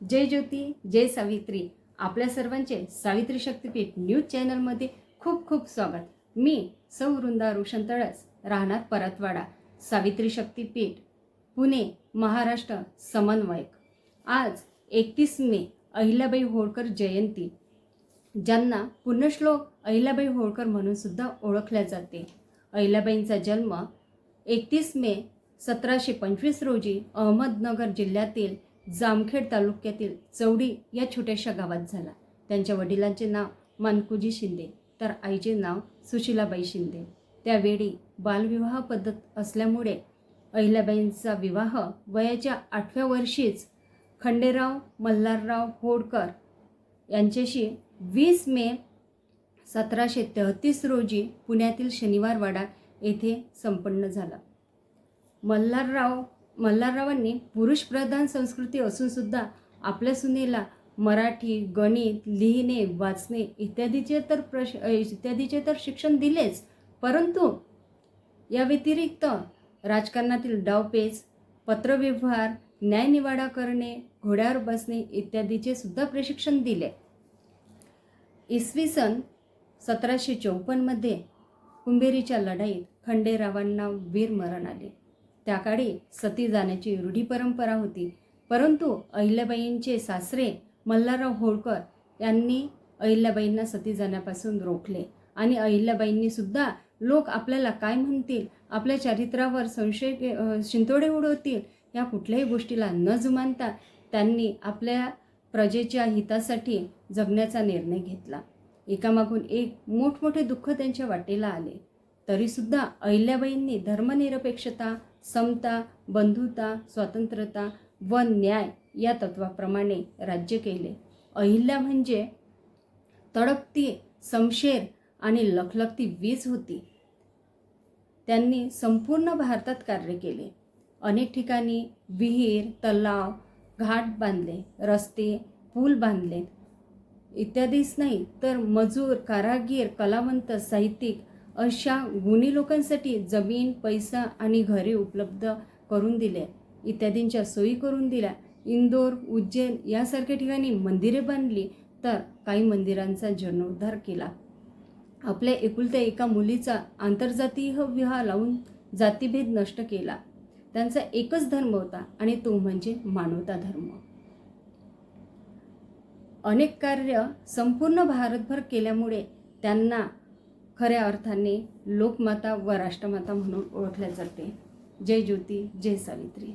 जय ज्योती जय सावित्री. आपल्या सर्वांचे सावित्री शक्तीपीठ न्यूज चॅनलमध्ये खूप खूप स्वागत. मी सौ वृंदा रोशन तळस राहणार परतवाडा सावित्री शक्तीपीठ पुणे महाराष्ट्र समन्वयक. आज एकतीस मे अहिल्याबाई होळकर जयंती. ज्यांना पुण्यश्लोक अहिल्याबाई होळकर म्हणून सुद्धा ओळखल्या जाते. अहिल्याबाईंचा जन्म एकतीस मे सतराशे पंचवीस रोजी अहमदनगर जिल्ह्यातील जामखेड तालुक्यातील चौडी या छोट्याशा गावात झाला. त्यांच्या वडिलांचे नाव मानकुजी शिंदे तर आईचे नाव सुशीलाबाई शिंदे. त्यावेळी बालविवाह पद्धत असल्यामुळे अहिल्याबाईंचा विवाह वयाच्या आठव्या वर्षीच खंडेराव मल्हारराव होडकर यांच्याशी वीस मे सतराशे तेहतीस रोजी पुण्यातील शनिवारवाडा येथे संपन्न झाला. मल्हारराव मल्हाररावांनी पुरुषप्रधान संस्कृती असूनसुद्धा आपल्या सुनेला मराठी गणित लिहिणे वाचणे इत्यादीचे तर प्रश इत्यादीचे तर शिक्षण दिलेच. परंतु या व्यतिरिक्त राजकारणातील डावपेच पत्रव्यवहार न्यायनिवाडा करणे घोड्यावर बसणे इत्यादीचे सुद्धा प्रशिक्षण दिले. इसवी सन सतराशे चौपन्नमध्ये कुंभेरीच्या लढाईत खंडेरावांना वीरमरण आले. त्या काळी सती जाण्याची रूढी परंपरा होती. परंतु अहिल्याबाईंचे सासरे मल्हारराव होळकर यांनी अहिल्याबाईंना सती जाण्यापासून रोखले आणि अहिल्याबाईंनी सुद्धा लोक आपल्याला काय म्हणतील आपल्या चारित्र्यावर संशय शिंतोडे उडवतील या कुठल्याही गोष्टीला न जुमानता त्यांनी आपल्या प्रजेच्या हितासाठी जगण्याचा निर्णय घेतला. एकामागून एक मोठमोठे दुःख त्यांच्या वाटेला आले. तरीसुद्धा अहिल्याबाईंनी धर्मनिरपेक्षता समता बंधुता स्वातंत्र्यता व न्याय या तत्वाप्रमाणे राज्य केले. अहिल्या म्हणजे तडकती समशेर आणि लखलखती वीज होती. त्यांनी संपूर्ण भारतात कार्य केले. अनेक ठिकाणी विहीर तलाव घाट बांधले रस्ते पूल बांधले इत्यादीच नाही तर मजूर कारागीर कलावंत साहित्यिक अशा गुणी लोकांसाठी जमीन पैसा आणि घरे उपलब्ध करून दिले इत्यादींच्या सोयी करून दिल्या. इंदोर उज्जैन यासारख्या ठिकाणी मंदिरे बांधली तर काही मंदिरांचा जीर्णोद्धार केला. आपल्या एकुलत्या एका मुलीचा आंतरजातीय विवाह लावून जातीभेद नष्ट केला. त्यांचा एकच धर्म होता आणि तो म्हणजे मानवता धर्म. अनेक कार्य संपूर्ण भारतभर केल्यामुळे त्यांना खऱ्या अर्थाने लोकमाता व राष्ट्रमाता म्हणून ओळखल्या जाते. जय ज्योती जय सावित्री.